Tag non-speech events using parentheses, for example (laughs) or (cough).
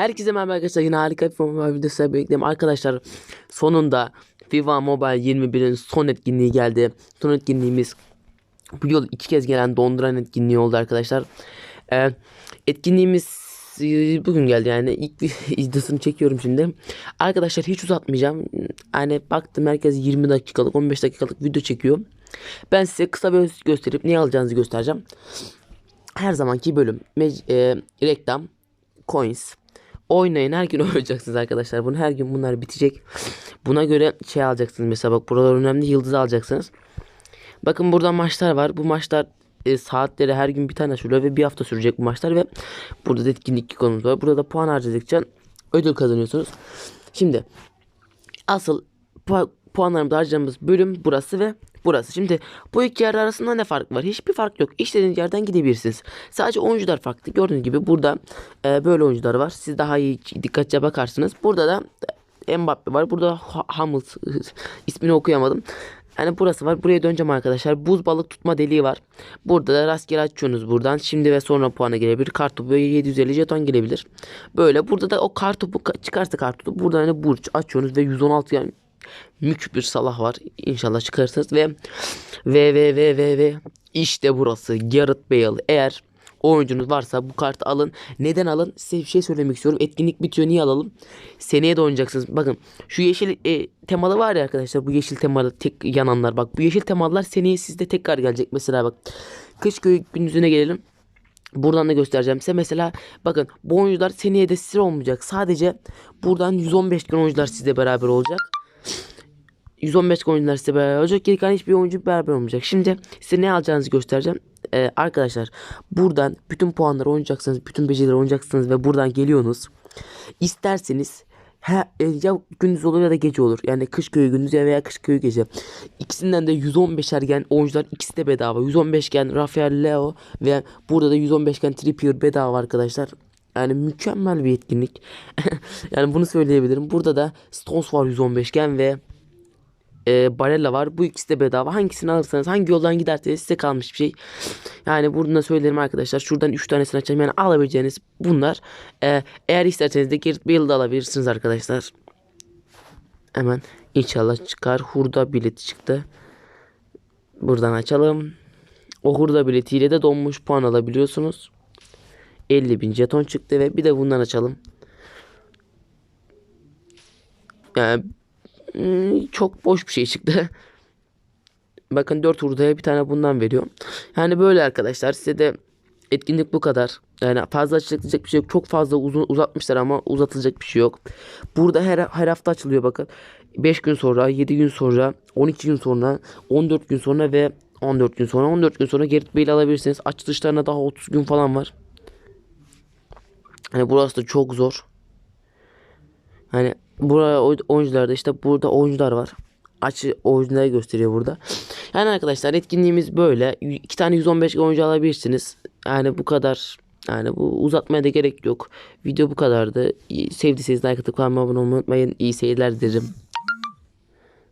Herkese merhaba arkadaşlar yine harika bir FIFA videosu birlikteyim. Arkadaşlar sonunda FIFA Mobile 21'in son etkinliği geldi. Son etkinliğimiz bu yıl iki kez gelen donduran etkinliği oldu arkadaşlar. Ee, etkinliğimiz e, bugün geldi yani ilk (laughs) videosunu çekiyorum şimdi. Arkadaşlar hiç uzatmayacağım. Yani baktım herkes 20 dakikalık 15 dakikalık video çekiyor. Ben size kısa bir gösterip ne alacağınızı göstereceğim. Her zamanki bölüm mec- e, reklam coins oynayın her gün (laughs) oynayacaksınız arkadaşlar. Bunu her gün bunlar bitecek. Buna göre şey alacaksınız mesela bak buralar önemli yıldız alacaksınız. Bakın burada maçlar var. Bu maçlar e, saatleri her gün bir tane sürüyor ve bir hafta sürecek bu maçlar ve burada da etkinlik konumuz var. Burada da puan harcadıkça ödül kazanıyorsunuz. Şimdi asıl pu- puanlarımızı harcadığımız bölüm burası ve burası. Şimdi bu iki yer arasında ne fark var? Hiçbir fark yok. İstediğiniz yerden gidebilirsiniz. Sadece oyuncular farklı. Gördüğünüz gibi burada e, böyle oyuncular var. Siz daha iyi dikkatlice bakarsınız. Burada da Mbappe var. Burada Ha- Hamlet (laughs) ismini okuyamadım. Yani burası var. Buraya döneceğim arkadaşlar. Buz balık tutma deliği var. Burada da rastgele açıyorsunuz buradan. Şimdi ve sonra puana gelebilir. Kartopu 750 jeton gelebilir. Böyle burada da o kartopu ka- çıkarsa kartopu burada hani burç açıyorsunuz ve 116 yani mük bir salah var. İnşallah çıkarırsınız ve ve ve ve ve ve işte burası Gareth Bale. Eğer oyuncunuz varsa bu kartı alın. Neden alın? Size bir şey söylemek istiyorum. Etkinlik bitiyor. Niye alalım? Seneye de oynayacaksınız. Bakın şu yeşil e, temalı var ya arkadaşlar. Bu yeşil temalı tek yananlar. Bak bu yeşil temalılar seneye sizde tekrar gelecek. Mesela bak. Kış köyü gündüzüne gelelim. Buradan da göstereceğim size. Mesela bakın bu oyuncular seneye de size olmayacak. Sadece buradan 115 gün oyuncular sizle beraber olacak. 115 oyuncular size beraber olacak. Geri kalan hiçbir oyuncu beraber olmayacak. Şimdi size ne alacağınızı göstereceğim. Ee, arkadaşlar buradan bütün puanları oynayacaksınız. Bütün becerileri oynayacaksınız ve buradan geliyorsunuz. İsterseniz Ha, e, ya gündüz olur ya da gece olur. Yani kış köyü gündüz ya veya kış köyü gece. İkisinden de 115 ergen oyuncular ikisi de bedava. 115 gen Rafael Leo ve burada da 115 gen Trippier bedava arkadaşlar. Yani mükemmel bir etkinlik. (laughs) yani bunu söyleyebilirim. Burada da Stones var 115 gen ve e, Barella var. Bu ikisi de bedava. Hangisini alırsanız hangi yoldan giderseniz size kalmış bir şey. Yani buradan da söylerim arkadaşlar. Şuradan 3 tanesini açacağım. Yani alabileceğiniz bunlar. E, eğer isterseniz de Gareth Bale'ı da alabilirsiniz arkadaşlar. Hemen inşallah çıkar. Hurda bileti çıktı. Buradan açalım. O hurda biletiyle de donmuş puan alabiliyorsunuz. 50 bin jeton çıktı ve bir de bundan açalım. Yani çok boş bir şey çıktı. (laughs) Bakın 4 hurdaya bir tane bundan veriyor. Yani böyle arkadaşlar size de etkinlik bu kadar. Yani fazla açıklayacak bir şey yok. Çok fazla uzun uzatmışlar ama uzatılacak bir şey yok. Burada her, her hafta açılıyor bakın. 5 gün sonra, 7 gün sonra, 12 gün sonra, 14 gün sonra ve 14 gün sonra 14 gün sonra Gerrit Bale'i alabilirsiniz. Açılışlarına daha 30 gün falan var. Hani burası da çok zor. Hani buraya oy- oyuncularda işte burada oyuncular var. Açı oyuncuları gösteriyor burada. Yani arkadaşlar etkinliğimiz böyle. İki tane 115 oyuncu alabilirsiniz. Yani bu kadar. Yani bu uzatmaya da gerek yok. Video bu kadardı. Sevdiyseniz like atıp kanalıma abone olmayı unutmayın. İyi seyirler dilerim.